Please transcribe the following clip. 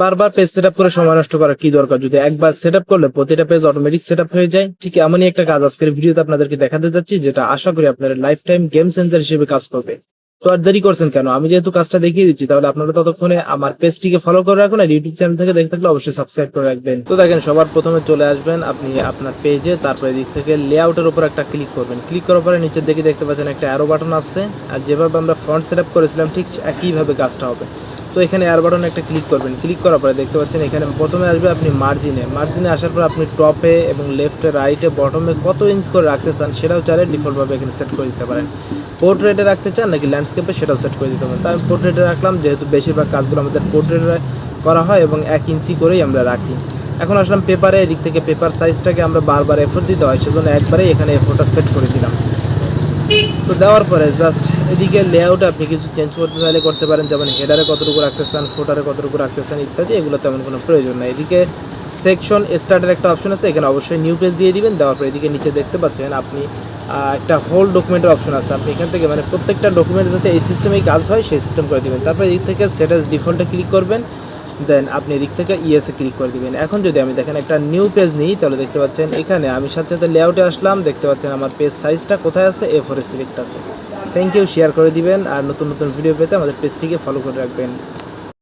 বারবার page set করে সময় নষ্ট করার কি দরকার? যদি একবার সেট করলে প্রতিটা পেজ অটোমেটিক সেট হয়ে যায়। ঠিক এমনই একটা কাজ আজকের ভিডিওতে আপনাদেরকে দেখাতে যাচ্ছি, যেটা আশা করি আপনার লাইফ টাইম গেম সেন্সার হিসেবে কাজ করবে। তো আর দেরি করছেন কেন? আমি যেহেতু কাজটা দেখিয়ে দিচ্ছি, তাহলে আপনারা ততক্ষণে আমার পেজটিকে ফলো করে রাখুন আর ইউটিউব চ্যানেল থেকে দেখতে থাকলে অবশ্যই সাবস্ক্রাইব করে রাখবেন। তো দেখেন, সবার প্রথমে চলে আসবেন আপনি আপনার পেজে তারপরে দিক থেকে লেআউটের উপর একটা ক্লিক করবেন। ক্লিক করার পরে নিচের দিকে দেখতে পাচ্ছেন একটা অ্যারো বাটন আছে আর যেভাবে আমরা ফ্রন্ট সেট করেছিলাম, ঠিক একইভাবে কাজটা হবে। তো এখানে এয়ার বাটনে একটা ক্লিক করবেন। ক্লিক করার পরে দেখতে পাচ্ছেন এখানে প্রথমে আসবে আপনি মার্জিনে মার্জিনে আসার পর আপনি টপে এবং লেফটে রাইটে বটমে কত ইঞ্চ করে রাখতে চান সেটাও চাইলে ডিফল্টভাবে এখানে সেট করে দিতে পারেন। পোর্ট্রেটে রাখতে চান নাকি ল্যান্ডস্কেপে সেটাও সেট করে দিতে পারেন। তাই আমি পোর্ট্রেটে রাখলাম, যেহেতু বেশিরভাগ কাজগুলো আমাদের পোর্ট্রেটে করা হয় এবং এক ইঞ্চি করেই আমরা রাখি। এখন আসলাম পেপারে এদিক থেকে পেপার সাইজটাকে আমরা বারবার এফোর্ট দিতে হয়, সেজন্য একবারেই এখানে এফোর্টটা সেট করে দিলাম। তো দেওয়ার পরে জাস্ট এদিকে লেআউট আপনি কিছু চেঞ্জ করতে চাইলে করতে পারেন, যেমন হেডারে কতটুকু রাখতে চান ফোটারে কতটুকু রাখতে চান ইত্যাদি, এগুলো তেমন কোনো প্রয়োজন নাই। এদিকে সেকশন স্টার্টের একটা অপশন আছে, এখানে অবশ্যই নিউ পেজ দিয়ে দিবেন, দেওয়ার পরে এদিকে নিচে দেখতে পাচ্ছেন আপনি একটা হোল ডকুমেন্টের অপশন আছে। আপনি এখান থেকে মানে প্রত্যেকটা ডকুমেন্ট যাতে এই সিস্টেমেই কাজ হয়, সেই সিস্টেম করে দিবেন। তারপরে এদিক থেকে সেটাস ডিফল্টে ক্লিক করবেন। দেন আপনি এদিক থেকে ইয়েসে ক্লিক করে দিবেন। এখন যদি আমি দেখেন একটা নিউ পেজ নিই, তাহলে দেখতে পাচ্ছেন এখানে আমি সাথে সাথে লেআউটে আসলাম, দেখতে পাচ্ছেন আমার পেজ সাইজটা কোথায় আছে? এ ফোরে সিলেক্ট আছে। থ্যাংক ইউ শেয়ার করে দিবেন, আর নতুন নতুন ভিডিও পেতে আমাদের পেজটিকে ফলো করে রাখবেন।